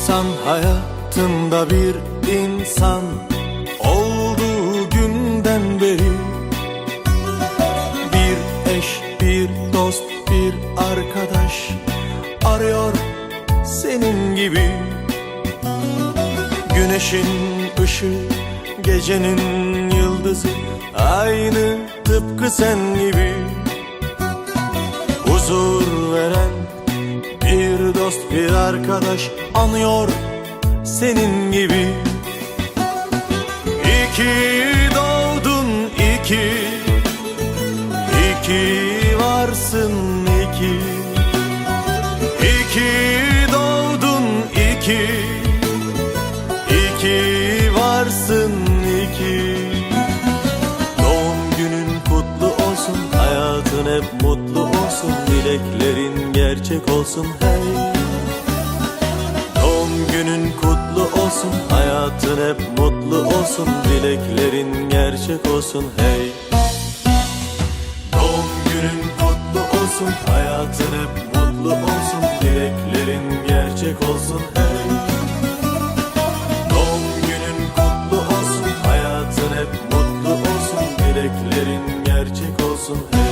insan hayatımda bir insan Olduğu günden beri. Bir eş, bir dost, bir arkadaş Arıyor senin gibi. Güneşin ışığı, gecenin yıldızı Aynı tıpkı sen gibi. Huzur veren Dost bir arkadaş Anıyor senin gibi. İki doğdun iki. İki varsın iki. İki doğdun iki. İki varsın iki. Doğum günün kutlu olsun Hayatın hep mutlu gerçek olsun hey. Doğum günün kutlu olsun Hayatın hep mutlu olsun Dileklerin gerçek olsun hey. Doğum günün kutlu olsun Hayatın hep mutlu olsun Dileklerin gerçek olsun hey. Doğum günün kutlu olsun Hayatın hep mutlu olsun Dileklerin gerçek olsun hey